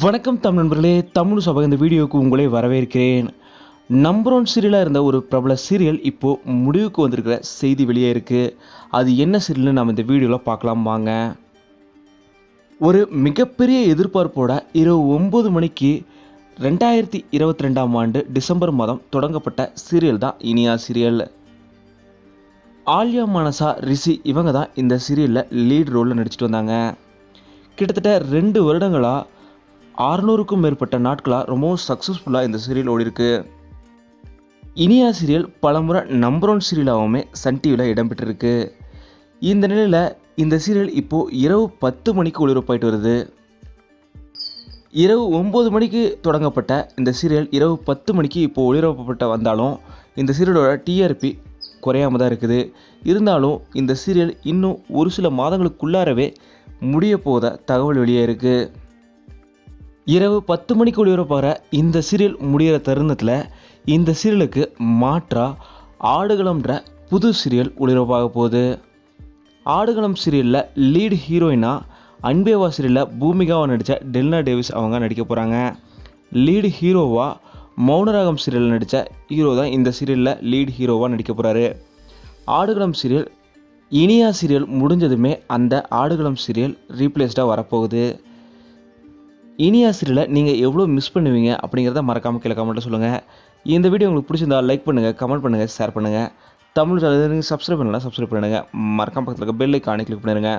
வணக்கம் தமிழ் நண்பர்களே தமிழ் சபை இந்த வீடியோவுக்கு உங்களை வரவேற்கிறேன். நம்பர் ஒன் சீரியலாக இருந்த ஒரு பிரபல சீரியல் இப்போது முடிவுக்கு வந்திருக்கிற செய்தி வெளியே இருக்குது அது என்ன சீரியல்னு நம்ம இந்த வீடியோவில் பார்க்கலாம் வாங்க. ஒரு மிகப்பெரிய எதிர்பார்ப்போட இரவு ஒம்பது மணிக்கு ரெண்டாயிரத்தி இருபத்தி ரெண்டாம் ஆண்டு டிசம்பர் மாதம் தொடங்கப்பட்ட சீரியல் தான் இனியா சீரியல் ஆல்யா மானசா ரிஷி இவங்க தான் இந்த சீரியலில் லீட் ரோலில் நடிச்சிட்டு வந்தாங்க. கிட்டத்தட்ட ரெண்டு வருடங்களாக அறுநூறுக்கும் மேற்பட்ட நாட்களாக ரொம்பவும் சக்ஸஸ்ஃபுல்லாக இந்த சீரியல் ஓடிருக்கு இனியா சீரியல் பலமுறை நம்பர் ஒன் சீரியலாகவுமே சன் டிவியில் இடம்பெற்றிருக்கு. இந்த நிலையில் இந்த சீரியல் இப்போது இரவு பத்து மணிக்கு ஒளிபரப்பாயிட்டு வருது. இரவு ஒம்பது மணிக்கு தொடங்கப்பட்ட இந்த சீரியல் இரவு பத்து மணிக்கு இப்போது ஒளிபரப்பப்பட்ட வந்தாலும் இந்த சீரியலோட டிஆர்பி குறையாம தான் இருக்குது. இருந்தாலும் இந்த சீரியல் இன்னும் ஒரு சில மாதங்களுக்குள்ளாரவே முடிய போத தகவல் வெளியே இருக்குது இரவு பத்து மணிக்கு ஒளிபரப்பாகிற இந்த சீரியல் முடிகிற தருணத்தில் இந்த சீரியலுக்கு மாற்றாக ஆடுகளம்ன்ற புது சீரியல் ஒளிபரப்பாக போகுது. ஆடுகளம் சீரியலில் லீட் ஹீரோயினாக அன்பேவா சீரியலில் பூமிகாவை நடித்த டெல்னா டேவிஸ் அவங்க நடிக்க போகிறாங்க. லீடு ஹீரோவாக மௌனராகம் சீரியலில் நடித்த ஹீரோ தான் இந்த சீரியலில் லீட் ஹீரோவாக நடிக்க போகிறாரு. ஆடுகளம் சீரியல் இனியா சீரியல் முடிஞ்சதுமே அந்த ஆடுகளம் சீரியல் ரீப்ளேஸ்டாக வரப்போகுது. இனியா சீரியலை நீங்கள் எவ்வளோ மிஸ் பண்ணுவீங்க அப்படிங்கிறத மறக்காமல் கீழே கமெண்ட்டில் சொல்லுங்கள் இந்த வீடியோ உங்களுக்கு பிடிச்சிருந்தா லைக் பண்ணுங்கள் கமெண்ட் பண்ணுங்கள் ஷேர் பண்ணுங்கள் தமிழ் சப்ஸ்கிரைப் பண்ணலாம் சப்ஸ்கிரைப் பண்ணுங்கள் மறக்காம பக்கத்தில் இருக்க பெல் ஐக்கானை கிளிக் பண்ணிடுங்க.